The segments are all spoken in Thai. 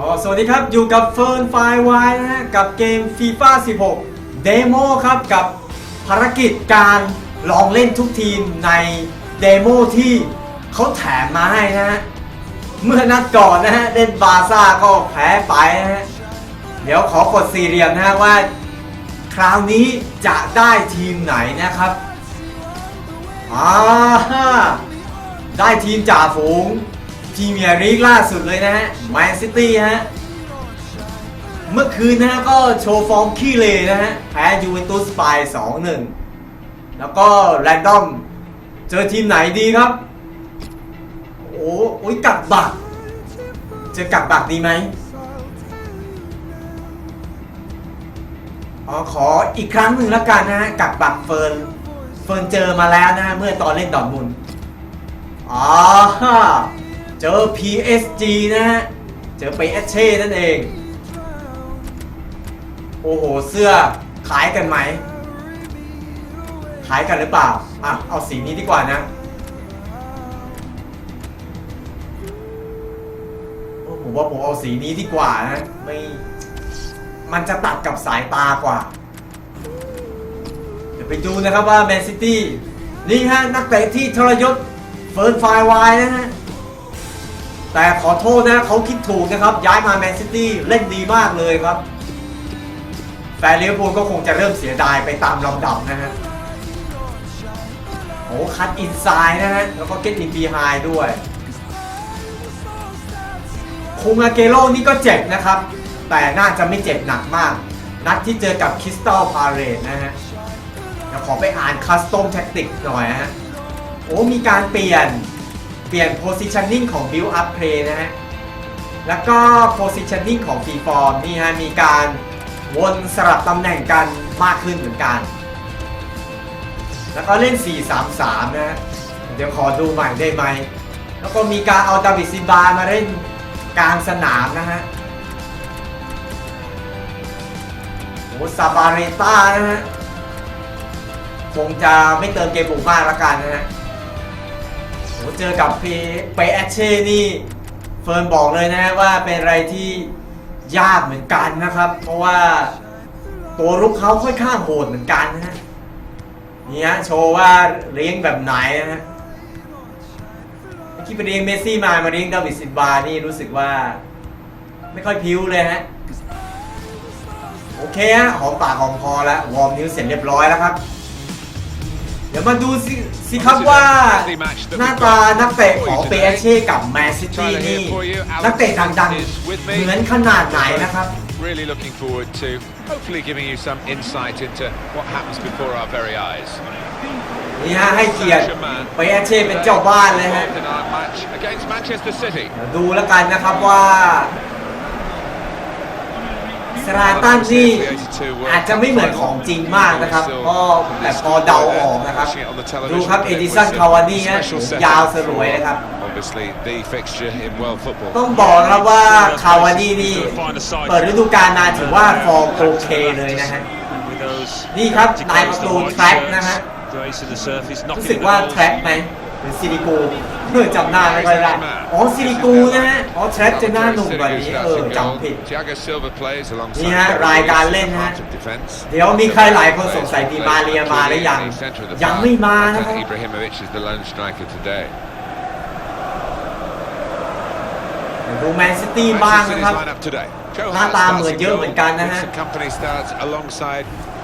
อ๋อสวัสดีครับ อยู่กับเฟิร์นไฟวายนะฮะ กับเกม FIFA 16 เดโมครับกับภารกิจการลองเล่นทุกทีมในเดโมที่เขาแถมมาให้นะฮะ เมื่อนัดก่อนนะฮะ เล่นบาซ่าก็แพ้ไปนะฮะ เดี๋ยวขอกดสี่เหลี่ยมนะฮะว่า คราวนี้จะได้ทีมไหนนะครับอ่าได้ทีมจ่าฝูง พรีเมียร์ลีกล่าสุดเลยนะฮะแมนซิตี้ฮะ เมื่อคืนนะฮะก็โชว์ฟอร์มขี้เลยนะฮะ แพ้ยูเวนตุสไป2-1 แล้วก็แรนดอม เจอทีมไหนดีครับ โอ้โอ้ยกักบักเจอกักบักดีไหมอ๋อขออีกครั้งหนึ่งแล้วกันนะฮะกับบักเฟิร์นเฟิร์นเจอมาแล้วนะฮะเมื่อตอนเล่นดอทมุนอ๋อ เจอ PSG นะฮะ เจอไปเอเช่นั่นเอง โอ้โห เสื้อขายกันไหม ขายกันหรือเปล่า อะ เอาสีนี้ดีกว่านะโอ้ผมว่าผมเอาสีนี้ดีกว่านะ ไม่ มันจะตัดกับสายตากว่า เดี๋ยวไปดูนะครับว่าแมนซิตี้นี่ฮะ นักเตะที่ทรยศเฟิร์นไฟวายนะฮะ แต่ขอโทษนะเขาคิดถูกนะครับ ย้ายมาแมนซิตี้เล่นดีมากเลยครับ แฟนลิเวอร์พูลก็คงจะเริ่มเสียดายไปตามลำดับนะฮะโอ้คัดอินไซด์นะฮะ แล้วก็เก็ตอินบีไฮด้วยคุงอาเกโร่นี่ก็เจ็บนะครับ แต่น่าจะไม่เจ็บหนักมาก นัดที่เจอกับคริสตัลพาเรตนะฮะเดี๋ยวขอไปอ่านคัสตอมแท็กติกหน่อยฮะ โอ้มีการเปลี่ยน เปลี่ยน positioning ของ build up play นะฮะ แล้วก็ positioning ของ free form นี่ฮะ มีการวนสลับตำแหน่งกันมากขึ้นเหมือนกัน แล้วก็เล่น 4-3-3 นะฮะเดี๋ยวขอดูใหม่ได้ไหม แล้วก็มีการเอาดาวิดซินบามาเล่นกลางสนามนะฮะโอ้ซาบาเรต้านะฮะ คงจะไม่เติมเกมบุกมากละกันนะฮะ เจอกับเพไปแอชเช่นี่ เฟิร์นบอกเลยนะฮะว่าเป็นอะไรที่ยากเหมือนกันนะครับ เพราะว่าตัวรุกเขาค่อนข้างโหดเหมือนกันนะฮะนี่ฮะโชว์ว่าเลี้ยงแบบไหนนะฮะเมื่อกี้ไปเลี้ยงเมสซี่มามาเลี้ยงดาวิดซินบานี่รู้สึกว่า ไม่ค่อยพิ้วเลยฮะโอเคฮะหอมปากหอมคอแล้ววอร์มนิ้วเสร็จเรียบร้อยแล้วครับ เดี๋ยวมาดูสิสิครับว่า หน้าตานักเตะของเปเช่กับแมนซิตี้นี่นักเตะดังๆเหมือนขนาดไหนนะครับ Really looking forward to hopefully giving you some insight into what happens before our very eyes. นี่ฮะให้เกียรติเปเช่เป็นเจ้าบ้านเลยฮะ Involved in our match against Manchester City. เดี๋ยวดูแล้วกันนะครับว่า สราตันนี่อาจจะไม่เหมือนของจริงมากนะครับก็แต่พอเดาออกนะครับ ดูครับเอดิสันคาวานี่ฮะยาวสลวยนะครับ Obviously the fixture in world football. ต้องบอกนะครับว่าคาวานี่นี่เปิดฤดูกาลมาถือว่าฟอร์มโอเคเลยนะฮะนี่ครับนายประตูแทร็กนะฮะรู้สึกว่าแทร็กไหมหรือซิลิกูเพื่อจำหน้าไม่ค่อยได้อ๋อซิลิกูนะฮะ อ๋อแทร็กจะหน้าหนุ่มกว่านี้เออจำผิด Thiago Silva plays alongside นี่ฮะรายการเล่นฮะ part of defence. เดี๋ยวมีใครหลายคนสงสัยดีมาเรียมาหรือยัง ยังไม่มานะครับ Ibrahimovic is the lone striker today. ดูแมนซิตี้บ้าง Manchester นะครับ City's lineup today. Joe หน้า Hart ตา starts เหมือน in เยอะ goal. เหมือนกันนะฮะ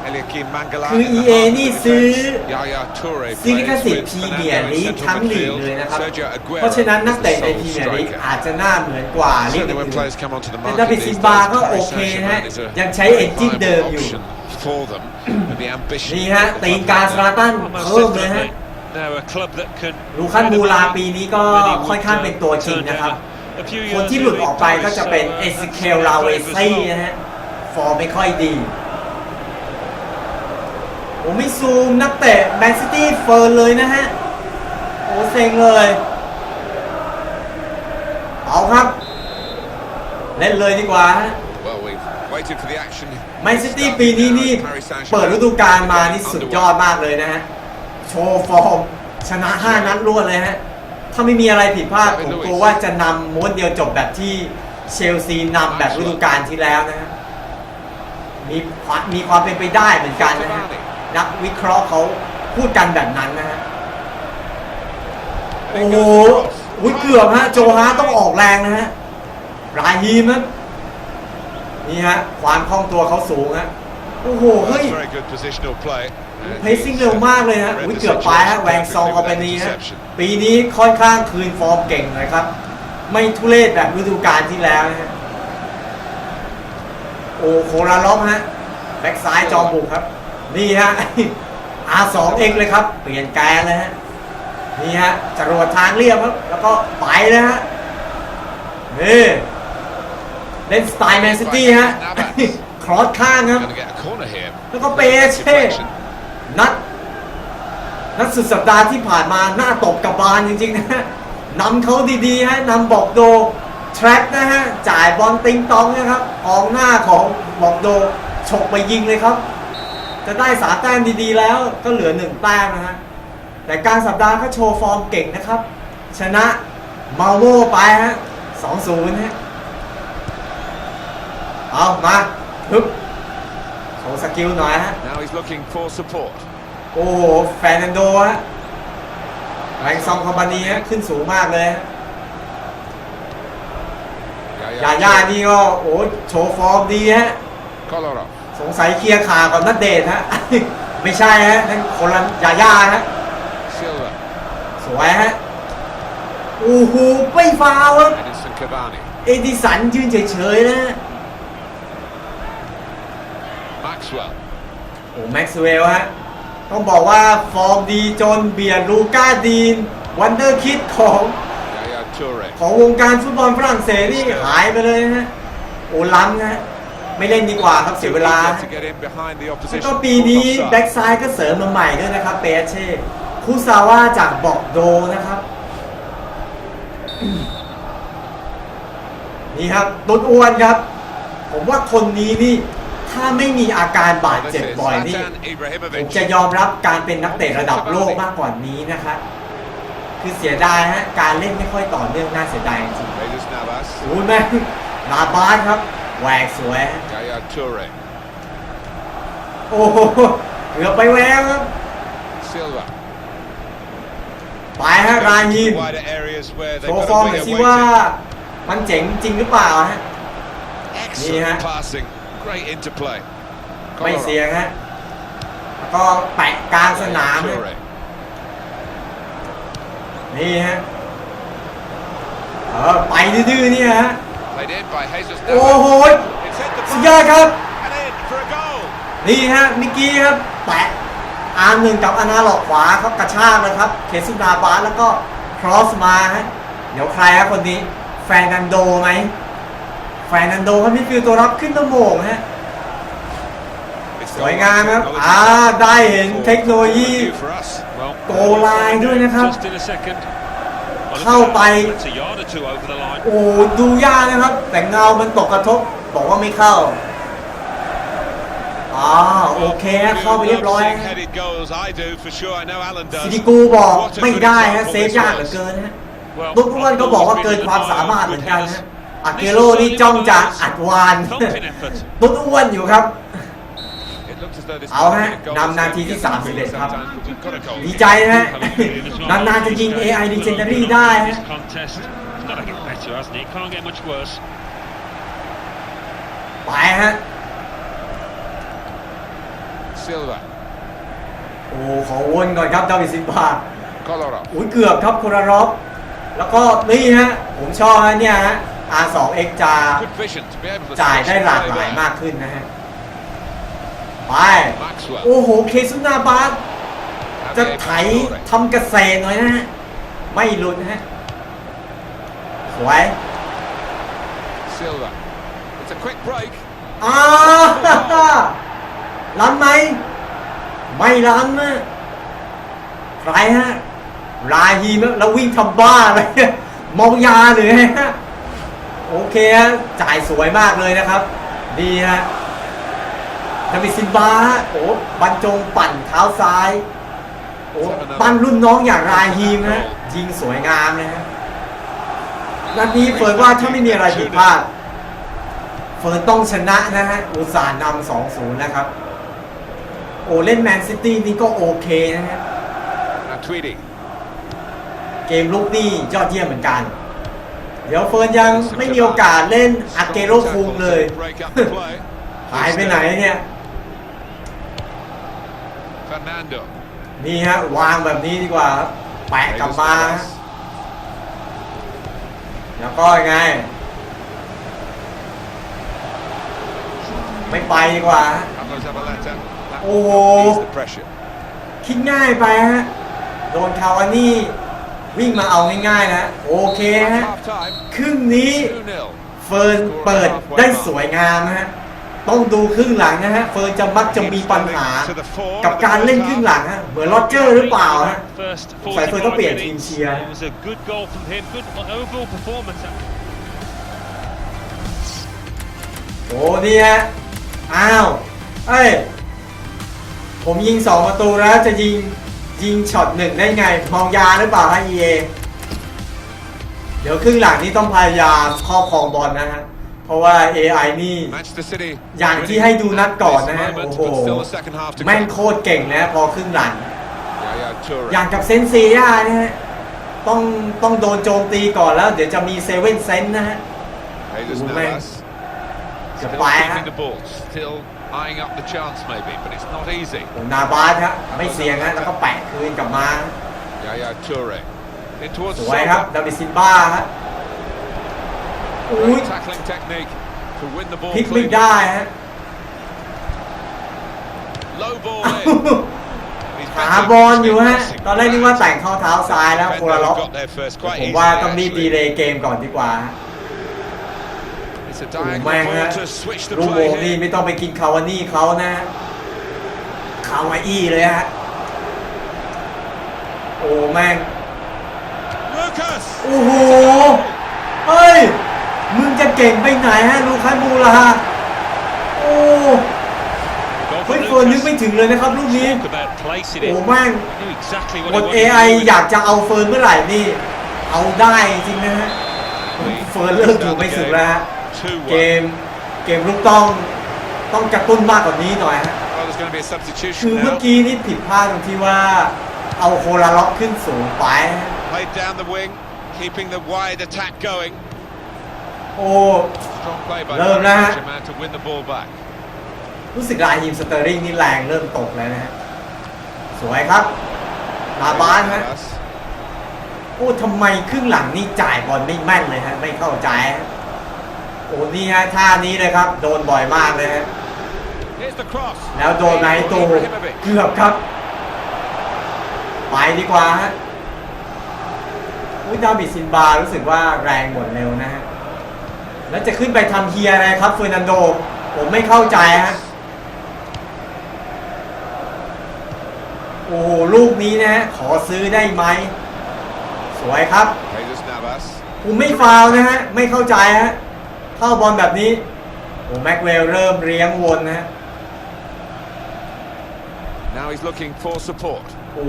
Vincent Kompany starts alongside Eliakim Mangala. คือ in the EA heart of นี่ the ซื้อ defence. Yaya Toure ซื้อลิข plays สิท with ธิ์พรีเมียร์ Fernando ลี in ก central ทั้งลีก midfield. เลยนะครับ Sergio Aguero เพราะฉะนั้นนัก is เตะ the ใน sole พรีเมียร์ลีก striker. อาจจะหน้าเหมือนกว่าลีก Certainly อื่ when น players come onto the แต่ market ดาวิด these ซิน days, บาก็โอ Paris เคนะฮะ Saint-Germain is a ยังใช้ very เอนจิน viable เดิมอยู่ option for them. With the ambition นี่ฮะ of the ตีน club กา right ส now. ราตันเพิ่มเลยฮะลูคันมูลาปีนี้ก็ค่อนข้างเป็นตัวจริงนะครับ คนที่หลุดออกไปก็จะเป็นเอซิเคลลาเวซี่นะฮะ ฟอร์มไม่ค่อยดี โอ้ไม่ซูมนักเตะแมนซิตี้เฟิร์นเลยนะฮะ โอ้เซ็งเลย เอาครับ เล่นเลยดีกว่าฮะ Well, we've waited for the action. แมนซิตี้ปีนี้นี่ Paris Saint-Germain เปิดฤดูกาลมานี่สุดยอดมากเลยนะฮะ โชว์ฟอร์ม ชนะ 5 นัดรวดเลยฮะ ถ้าไม่มีอะไรผิดพลาด ผมกลัวว่าจะนำม้วนเดียวจบแบบที่เชลซีนำแบบฤดูกาลที่แล้วนะฮะมีความมีความเป็นไปได้เหมือนกันนะฮะ นักวิเคราะห์เขาพูดกันแบบนั้นนะฮะ And โอ้ it โห goes across. อุ๊ยเกือบฮะ โจฮาต้องออกแรงนะฮะ รายฮีมนะนี่ฮะ ความคล่องตัวเขาสูงฮะ โอ้โห เฮ้ย Very good positional play. And เพ s ซิ่ง he's, เร็ว uh, มากเลยนะ read อุ้ย the เกือบไปฮะ situation แวงซอง perfectly เอา with ไป that นี้ฮะ interception. ปีนี้ค่อนข้างคืนฟอร์มเก่งเลยครับ ไม่ทุเรศแบบฤดูกาลที่แล้วนะฮะ โอ้โคราล็อกฮะ แบ็กซ้ายจอมบุกครับ นี่ฮะ R2X เลยครับ เปลี่ยนแกนเลยฮะ นี่ฮะจรวดทางเรียบครับ แล้วก็ไปนะฮะ นี่เล่นสไตล์แมนซิตี้ฮะ ครอสข้างครับ แล้วก็เปเช่นัด นัดสุดสัปดาห์ที่ผ่านมาหน้าตบกับบานจริงๆนะฮะนำเขาดีๆฮะนำบอกโดทร็กนะฮะ จ่ายบอลติงตองนะครับกองหน้าของบอกโดฉกไปยิงเลยครับ จะได้สามแต้มดีๆ แล้วก็เหลือหนึ่งแต้มนะฮะ แต่กลารสัปดาห์ก็โชว์ฟอร์มเก่งนะครับ ชนะมาโวไปฮะสองศูนย์ฮะ เอามาฮึบโชว์สกิลหน่อยฮะ Now he's looking for support. โอ้โหแฟนนันโดฮะแรงซองคอมพานีฮะขึ้นสูงมากเลยฮะ ยาย่านี่ก็โอ้โชว์ฟอร์มดีฮะ Kolarov. สงสัยเคลียร์ขากับนัดเดทฮะ ไม่ใช่ฮะนั่นคนละยาย่าฮะ Silva. สวยฮะโอ้โหไม่ฟาวครับ Edinson Cavani. เอดิสันยืนเฉยๆนะฮะ Maxwell. โอ้แม็กซ์เวลฮะ ต้องบอกว่าฟอร์มดีจนเบียดลูก้าดีน วันเดอร์คิดของ Yaya Toure. ของวงการฟุตบอลฝรั่งเศสนี่หายไปเลยนะฮะ โอ้ล้ำนะฮะ ไม่เล่นดีกว่าครับเสียเวลา To get in behind the แล้ว opposition. ก็ปีนี้ Offside. แบ็กซ้ายก็เสริมมาใหม่ด้วยนะครับเปเช่คุซาว่าจากบอกโดนะครับ นี่ครับตุนอ้วนครับ ผมว่าคนนี้นี่ถ้าไม่มีอาการบาด This เจ็บ is บ่อยนี่ Zlatan ผม Ibrahimovic. จะยอมรับการเป็นนักเตะระดับโลกมากกว่านี้นะครับคือเสียดายฮะการเล่นไม่ค่อยต่อเนื่องน่าเสียดายจริง Jesus Navas. ๆโอ้ยแม่งลาบาสครับ แหวกสวยฮะ Yaya Toure. โอ้โหเกือบไปแววครับ Silva. ไปฮะรายิม Wider areas where โช they've ว์ฟ got อร์ม a หน่อย player สิว่า waiting. มันเจ๋งจริงหรือเปล่าฮะ Excellent Yeah. passing. Great interplay. ไม่ Kolarov. เสียงฮะแล้วก็แปะกลางสนาม Yaya ฮะ Toure. นี่ฮะ เออไปดื้อๆเนี่ยฮะ Played in by Jesus โอ้โห Navas. It's hit the สุดยอด bar ครับ and in for a goal. นี่ฮะเมิกี้ครับแปะอาร์มหนึ่งกับอนาหลอกขวาครับกระชากเลยครับเคซุนาบาสแล้วก็ครอสมาฮะเดี๋ยวใครฮะคนนี้แฟนนันโดไหมแฟนนันโดครับนี่คือตัวรับขึ้นตะโมงฮะ It's สวย goal งามครับ technology อ่าได้เห็น for- เทคโนโลยี for us. Well, โกไลน์ด้วยนะครับ เข้าไป That's a yard or two over the line. โอ้ดูยากนะครับ แต่เงามันตกกระทบ บอกว่าไม่เข้าอ่าโอเคฮะเข้าไปเรียบร้อย Seeing ฮะ headed goals, I do for sure. I know Alan ซิ does. ติกูบอก What a ไม่ good ได้ฮะ example เซฟ this ยากเหลือ was. เกินฮะ Well, ลูกอ้วนก็บอกว่าเกินความสามารถเหมือนกันฮะอาเกโร่นี่จ้องจะอัดวาน Thumping effort. ตุ๊ดอ้วนอยู่ครับ เอาฮะ might be a goal นำนาทีที่ that's gonna 31ครับ sometimes, but we've got a goal. ดีใจนะฮะนานๆจะยิง AI Legendary ได้ฮะ This contest, it's got to get better, hasn't it? Can't get much worse. ไปฮะ Silva. โอ้ขอวนก่อนครับดาวิดซินบา Kolarov. อุ้ยเกือบครับโครารอฟแล้วก็นี่ฮะ ผมชอบฮะเนี่ยฮะ R2X จะ Good vision to be able to จ่าย switch ได้หลาก the หลาย play มากขึ้นนะฮะ ไป Maxwell. โอ้โหเคซุนาบาสจะ Javier ไถ Pastore. ทำเกษตรหน่อยนะฮะไม่หลุดนะฮะสวย Silva. It's a quick break. อ้าล้ำไหมไม่ล้ำนะใครฮะราฮีมแล้ววิ่งทำบ้าเลยเมายาหรือไงฮะโอเคฮะจ่ายสวยมากเลยนะครับ ดีฮะ ดาวิดซินบาฮะโอ้บรรจงปั่นเท้าซ้าย โอ้ปั้นรุ่นน้องอย่างราฮีมฮะยิงสวยงามเลยฮะนัดนี้เฟิร์นว่าถ้าไม่มีอะไรผิดพลาด เฟิร์นต้องชนะนะฮะอุตสาห์นำสองศูนย์นะครับ โอเล่นแมนซิตี้นี่ก็โอเคนะฮะ Now Tweedy. เกมลุกนี่ยอดเยี่ยมเหมือนกัน เดี๋ยวเฟิร์นยังไม่มีโอกาสเล่นอาเกโรคุงเลย Break up the play. หายไปไหนเนี่ย Fernando. นี่ฮะวางแบบนี้ดีกว่าครับแปะกลับมาฮะแล้วก็ยังไง ไม่ไปดีกว่าฮะ Carlos Zabaleta. That Oh. will ease the pressure. คิดง่ายไปฮะ โดนคาวานี่วิ่งมาเอาง่ายๆนะ โอเคฮะ Half time. ครึ่งนี้ 2-0. เฟิร์นเปิดได้สวยงามนะฮะ ต้องดูครึ่งหลังนะฮะ เฟิร์นจะมักจะมีปัญหา กับการเล่นครึ่งหลังฮะ เหมือนโรเจอร์หรือเปล่าฮะ First สายเฟิร์นต้องเปลี่ยน45ทีม minutes. เชียร์ It was a good goal from him. Good overall performance. โอ้นี่ฮะ อ้าว เอ้ย ผมยิงสองประตูแล้วจะยิงยิงช็อตหนึ่งได้ไง มองยาหรือเปล่าฮะ EA เดี๋ยวครึ่งหลังนี่ต้องพยายามครอบครองบอลนะฮะ เพราะว่า AI นี่ Manchester City. อย่างที่ให้ดูนัดก่อนนะฮะ This โอ้ moment, โห but still the second half to แม่ง come. โคตรเก่งนะพอครึ่งหลัง Yaya Toure. อย่างกับเซนเซียนะฮะต้องต้องโดนโจมตีก่อนแล้ว เดี๋ยวจะมีเซเว่นเซนนะฮะ Jesus Oh, man. Navas. จะ Still ไปฮะ keeping the ball. Still eyeing up the chance maybe, but it's not easy. โอ้นาบาสฮะไม่เสี่ยงฮะแล้วก็แปะคืนกลับมา Yaya Toure. In towards สวยครับ Silva. ดาวิดซินบ้าฮะ อุ้ย Great tackling technique to win the ball พลิกไม่ clean. ได้ฮะ Low ball อ้าว in. He's หา better บอลอยู่ฮะ pressing. ตอนแรกนึกว่าแต่งเข้าเท้าซ้ายแล้วโคลาล็อก Got there first quite ผม easily, ว่าต้องรีบ actually. ดีเลยเกมก่อนดีกว่า It's a โอ้ diagonal แม่ง ball ฮะ to switch the ลูกโม play งนี่ here. ไม่ต้องไปกินคาวานี่เขานะฮะคาวาอี้เลยฮะ โอ้แม่ง Lucas. โอ้โหเฮ้ย มึงจะเก่งไปไหนฮะลูคัสมูลาฮะโอ้เฮ้ยเฟิร์นนึกไม่ถึงเลยนะครับลูกนี้โอ้แม่ง Knew exactly what หม he ด wanted to AI do with อยากจะเอาเฟิร์นเมื่อไหร่นี่ เอาได้จริงนะฮะเฟิร์นเริ่มถูกไม่สุดแล้วฮะเกมเกมลูกต้องต้องกระตุ้นมากกว่านี้หน่อยฮะคือเมื่อกี้นี่ผิดพลาดตรงที่ว่าเอาโคลาล็อกขึ้นสูงไป Played down the wing, keeping the wide attack going. โอ้ Strong play by Love that. man to win the ball back. รู้สึกลายทีมสเตอร์ริงนี่แรงเริ่มตกแล้วนะฮะ สวยครับนาบานฮะ Navas. โอ้ทำไมครึ่งหลังนี่จ่ายบอลไม่แม่นเลยฮะ ไม่เข้าใจฮะโอ้นี่ฮะท่านี้เลยครับ โดนบ่อยมากเลยฮะ Here's the cross. แล้วโดนไนโต Ibrahimovic. เกือบครับ ไปดีกว่าฮะอุ้ยดาวิดซินบารู้สึกว่าแรงหมดเร็วนะฮะ แล้วจะขึ้นไปทำเฮียอะไรครับเฟอร์นันโด ผมไม่เข้าใจฮะ โอ้โห ลูกนี้นะฮะขอซื้อได้ไหม สวยครับ Jesus Navas. ผมไม่ฟาวล์นะฮะ ไม่เข้าใจฮะ เข้าบอลแบบนี้ โอ้แม็กเวลเริ่มเลี้ยงวนนะฮะ Now he's looking for support. โอ้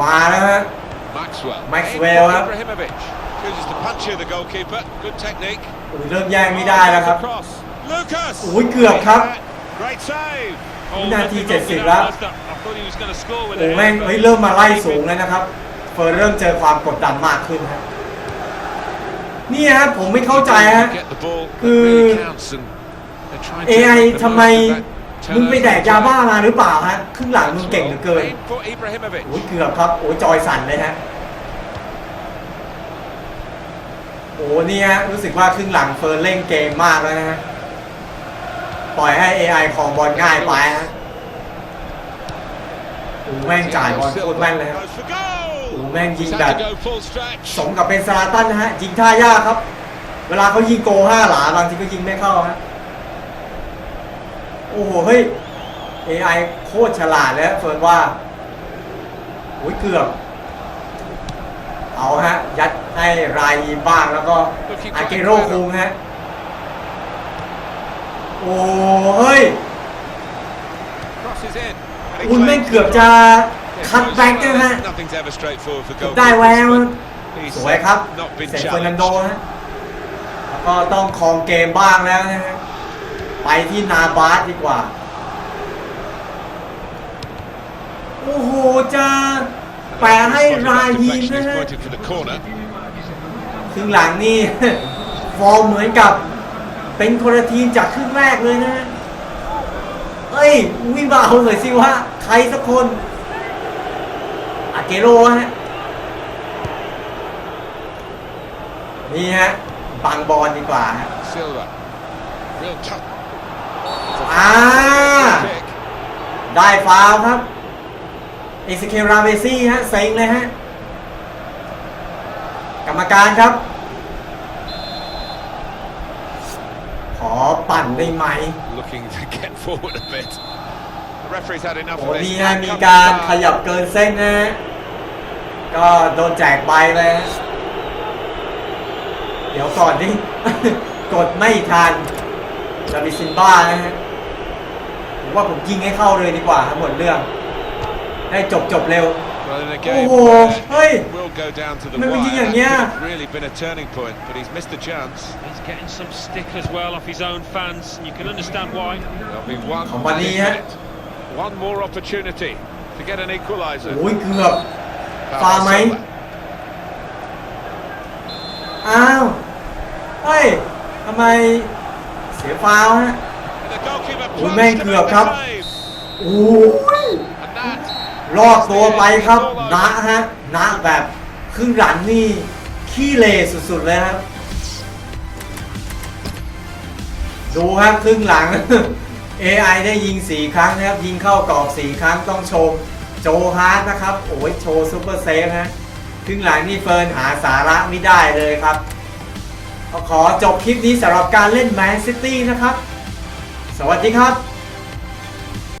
มาแล้วฮะ Maxwell. Maxwell, In for huh? Ibrahimovic. Chooses to punch you, the goalkeeper. Good technique. โอ้ยเริ่มแย่งไม่ได้แล้วครับ Cross. Lucas. โอ้ยเกือบครับ Great save. Oh, วินาที nothing wrong with 70 that, แล้ว was that. I thought he was going to score with โอ้ it. แม่งเฮ้ยเริ่มมาไล่สูงแล้วนะครับเฟิร์นเริ่มเจอความกดดันมากขึ้นฮะนี่ฮะผมไม่เข้าใจฮะ Get the ball. that คือ really counts and they're trying to AI make the ทำไม most of that มึงไปแดก turnover. ยาบ้ามาหรือเปล่าฮะครึ่งหลังมึงเก่งเหลือเกิน Aim for Ibrahimovic. โอ้ยเกือบครับโอ้ยจอยสั่นเลยฮะ โอ้นี่ฮะรู้สึกว่าครึ่งหลังเฟิร์นเล่นเกมมากแล้วนะฮะปล่อยให้ AI ของบอลง่ายไปฮะโอ้แม่งจ่ายบอลโคตรแม่นเลยฮะโอ้แม่งยิงแบบสมกับเป็นซาลาตันนะฮะยิงท่ายากครับ เวลาเขายิงโกห้าหลาบางทีก็ยิงไม่เข้าฮะโอ้โหเฮ้ย AI โคตรฉลาดแล้วเฟิร์นว่าโอ้ยเกือบเอาฮะยัด ให้รายบ้างแล้วก็อาเกโร่คุงฮะ โอ้เฮ้ยคุณแม่งเกือบจะคัดแบ็กนะฮะได้แววสวยครับเซนเฟอร์นันโด challenged. ฮะก็ต้องครองเกมบ้างแล้วนะฮะไปที่นาบาสดีกว่า โอ้โหจะแปลให้รายทีม Deflection นะฮะ pointed for the corner. ครึ่งหลังนี่ ฟอร์มเหมือนกับ เป็นคนละทีมจากครึ่งแรกเลยนะฮะเอ้ยวิ่งมาเอาหน่อยสิว่าใครสักคนอาเกโรฮะนี่ฮะบังบอลดีกว่าฮะ Silva. Real tough อ่า kick. ได้ฟาวล์ครับเอสเคราเวซี่ฮะเซ็งเลยฮะก รรมการครับ ขอปั่นได้ไหม Looking to get forward a bit. The referee's had enough โอ้ of this. นี่ฮะ Now มี comes การ the ข time. ยับเกินเส้นนะฮะก็โดนแจกใบเลยฮะเดี๋ยวก่อนนี่ กดไม่ทันดาวิดซินบ้านะฮะผมว่าผมยิงให้เข้าเลยดีกว่าทั้งหมดเรื่องให้จบจบเร็ว Well, in a โอ้ game โห where เฮ้ย it will go down to the มัน wire. เป็นยิงอย่าง That เงี้ย could have really been a turning point, but he's missed the chance. He's getting some stick as well off his own fans, and you can understand why. There'll be one Không bắn đi added á. minute. One more opportunity to get an equaliser. โอ้ยเกือบ Pablo ฟาวล์ไหม Silva. อ้าว เฮ้ย ทำไมเสียฟาวล์ฮะ And the goalkeeper Ủa, plunged men to cược make the không? save. โอ้ย And that รอดตัวไปครับนะฮะนะแบบครึ่งหลังนี่ขี้เละสุดๆเลยครับ ดูครับครึ่งหลัง AI ได้ยิง4ครั้งนะครับ ยิงเข้ากรอบ4ครั้งต้องชมโจฮาร์ดนะครับ โอ้ยโชว์ซูเปอร์เซฟฮะครึ่งหลังนี่เฟิร์นหาสาระไม่ได้เลยครับขอจบคลิปนี้สำหรับการเล่นแมนซิตี้นะครับ สวัสดีครับ